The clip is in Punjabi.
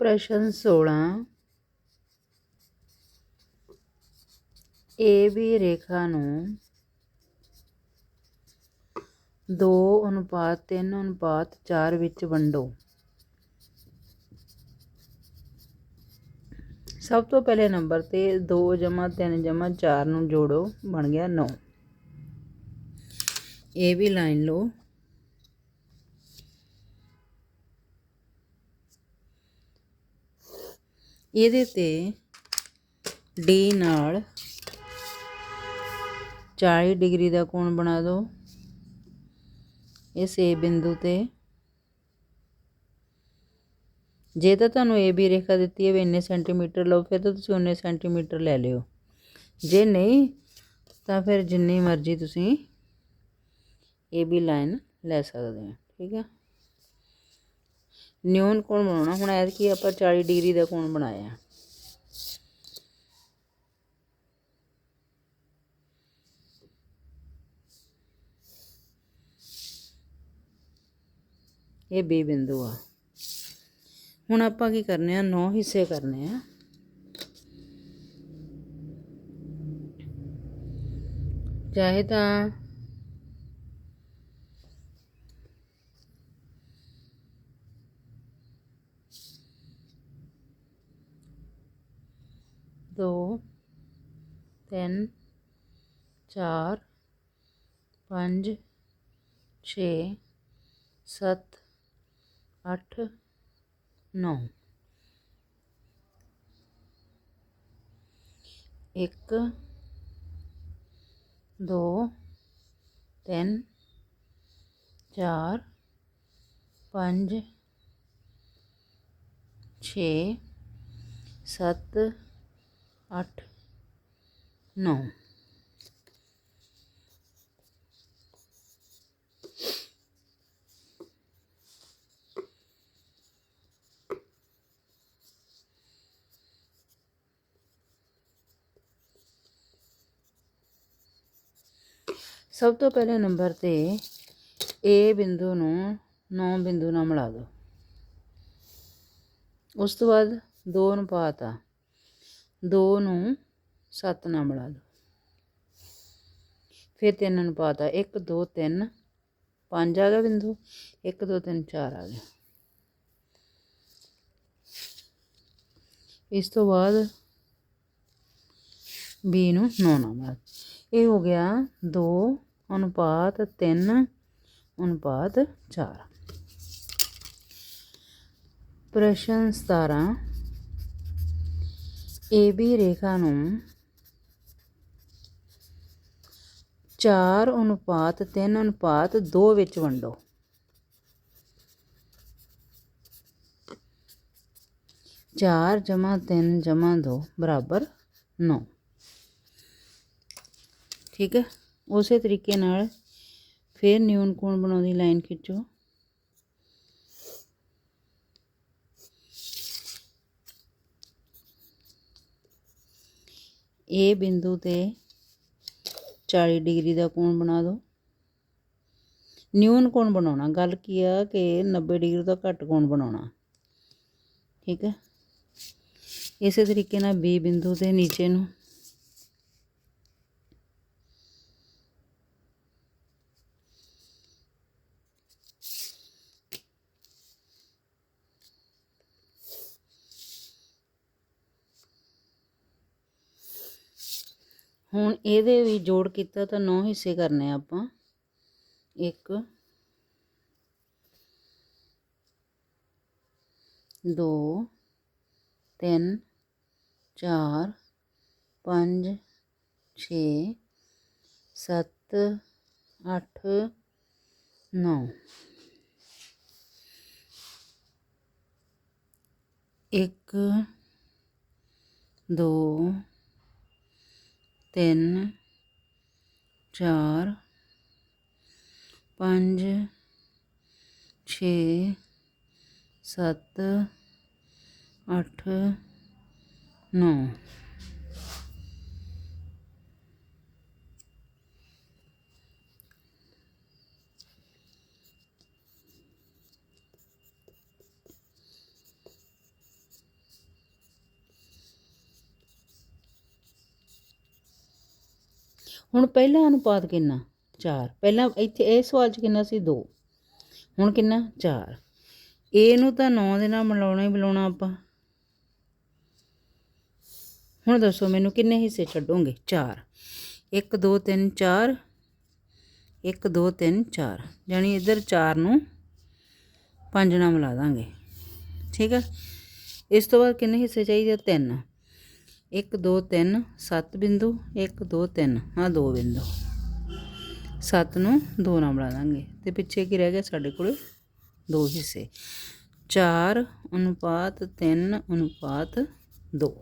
ਪ੍ਰਸ਼ਨ 16 ਏ ਰੇਖਾ ਨੂੰ 2 ਅਨੁਪਾਤ 3 ਅਨੁਪਾਤ 4 ਵਿੱਚ ਵੰਡੋ। ਸਭ ਤੋਂ ਪਹਿਲੇ ਨੰਬਰ ਤੇ 2 ਜਮਾ 3 ਜਮਾ 4 ਨੂੰ ਜੋੜੋ, ਬਣ ਗਿਆ 9 ਇਹ ਵੀ ਲਾਈਨ ਲਓ। ਇਹਦੇ ਤੇ ਡੀ ਨਾਲ 40 ਡਿਗਰੀ ਦਾ ਕੋਣ ਬਣਾ ਦਿਓ। ਇਸ A ਬਿੰਦੂ ਤੇ। ਜੇ ਤਾਂ ਤੁਹਾਨੂੰ ਏ ਬੀ ਰੇਖਾ ਦਿੱਤੀ ਹੈ ਵੀ ਇੰਨੇ ਸੈਂਟੀਮੀਟਰ ਲਓ, ਫਿਰ ਤਾਂ ਤੁਸੀਂ ਉਨੇ ਸੈਂਟੀਮੀਟਰ ਲੈ ਲਿਓ। ਜੇ ਨਹੀਂ, ਤਾਂ ਫਿਰ ਜਿੰਨੀ ਮਰਜ਼ੀ ਤੁਸੀਂ ਏ ਬੀ ਲਾਈਨ ਲੈ ਸਕਦੇ ਹੋ, ਠੀਕ ਹੈ ਨਿਊਨ ਕੋਣ ਬਣਾਉਣਾ? ਹੁਣ ਐਦ ਕੀ ਆਪਾਂ 40 ਡਿਗਰੀ ਦਾ ਕੋਣ ਬਣਾਇਆ? ਇਹ ਬੀ ਬਿੰਦੂ ਆ। ਹੁਣ ਆਪਾਂ ਕੀ ਕਰਨੇ ਆ? 9 ਹਿੱਸੇ ਕਰਨੇ ਆ। ਚਾਹੇ ਤਾਂ ਦੋ ਤਿੰਨ ਚਾਰ ਪੰਜ ਛੇ ਸੱਤ ਅੱਠ ਨੌ ਇੱਕ ਦੋ ਤਿੰਨ ਚਾਰ ਪੰਜ ਛੇ ਸੱਤ ਅੱਠ। ਨੌ। ਸਭ ਤੋਂ ਪਹਿਲੇ ਨੰਬਰ ਤੇ A ਬਿੰਦੂ ਨੂੰ 9 ਬਿੰਦੂ ਨਾਲ ਮਿਲਾ ਦਿਓ। ਉਸ ਤੋਂ ਬਾਅਦ 2 ਅਨੁਪਾਤ ਆ। 2 ਨੂੰ 7 ਨਾਲ ਮਿਲਾ ਦਿਓ ਫਿਰ 3 ਅਨੁਪਾਤ ਆ 1 2 3 5 ਆ ਗਿਆ ਬਿੰਦੂ। 1 2 3 4 ਆ ਗਿਆ ਇਸ ਤੋਂ ਬਾਅਦ B ਨੂੰ 9 ਨਾਲ ਮਿਲਾ ਇਹ ਹੋ ਗਿਆ 2 ਅਨੁਪਾਤ 3 ਅਨੁਪਾਤ 4 ਪ੍ਰਸ਼ਨ 17 AB ਰੇਖਾ ਨੂੰ 4 ਅਨੁਪਾਤ 3 ਅਨੁਪਾਤ 2 ਵਿੱਚ ਵੰਡੋ। ਚਾਰ ਜਮਾ ਤਿੰਨ ਜਮਾ ਦੋ, ਬਰਾਬਰ 9 ਠੀਕ ਹੈ? ਉਸੇ ਤਰੀਕੇ ਨਾਲ ਫਿਰ ਨਿਊਨ ਕੋਣ ਬਣਾਉਂਦੀ ਲਾਈਨ ਖਿੱਚੋ। ਇਹ ਬਿੰਦੂ ਤੇ 40 ਡਿਗਰੀ ਦਾ ਕੋਣ ਬਣਾ ਦਿਓ। ਨਿਊਨ ਕੋਣ ਬਣਾਉਣਾ? ਗੱਲ ਕੀ ਆ ਕਿ 90 ਡਿਗਰੀ ਤੋਂ ਘੱਟ ਕੋਣ ਬਣਾਉਣਾ? ਠੀਕ ਹੈ। ਇਸੇ ਤਰੀਕੇ ਨਾਲ ਬੀ ਬਿੰਦੂ ਦੇ ਨੀਚੇ ਨੂੰ ਹੁਣ ਇਹਦੇ ਵੀ ਜੋੜ ਕੀਤਾ ਤਾਂ 9 ਹਿੱਸੇ ਕਰਨੇ ਆ ਆਪਾਂ। 1 2 3 4 5 6 7 8 9 ਇੱਕ, ਦੋ ਤਿੰਨ ਚਾਰ ਪੰਜ ਛੇ ਸੱਤ ਅੱਠ ਨੌ। ਹੁਣ ਪਹਿਲਾ ਅਨੁਪਾਤ ਕਿੰਨਾ? 4 ਪਹਿਲਾਂ ਇੱਥੇ ਇਹ ਸਵਾਲ 'ਚ ਕਿੰਨਾ ਸੀ? 2 ਹੁਣ ਕਿੰਨਾ? 4 a ਨੂੰ ਤਾਂ 9 ਦੇ ਨਾਲ ਮਿਲਾਉਣਾ ਹੀ ਮਿਲਾਉਣਾ ਆਪਾਂ। ਹੁਣ ਦੱਸੋ ਮੈਨੂੰ ਕਿੰਨੇ ਹਿੱਸੇ ਛੱਡੋਗੇ? 4 1 2 3 4 1 2 3 4 ਯਾਨੀ ਇੱਧਰ 4 ਨੂੰ 5 ਨਾਲ ਮਿਲਾ ਦਾਂਗੇ। ਠੀਕ ਹੈ ਇਸ ਤੋਂ ਬਾਅਦ ਕਿੰਨੇ ਹਿੱਸੇ ਚਾਹੀਦੇ 3 1 2 3 7 ਬਿੰਦੂ 1 2 3 ਹਾਂ 2 ਬਿੰਦੂ। 7 ਨੂੰ 2 ਨਾਲ ਬਣਾ ਦਾਂਗੇ। ਤੇ ਪਿੱਛੇ ਕੀ ਰਹਿ ਗਿਆ? ਸਾਡੇ ਕੋਲ ਦੋ ਹਿੱਸੇ। 4 ਅਨੁਪਾਤ 3 ਅਨੁਪਾਤ 2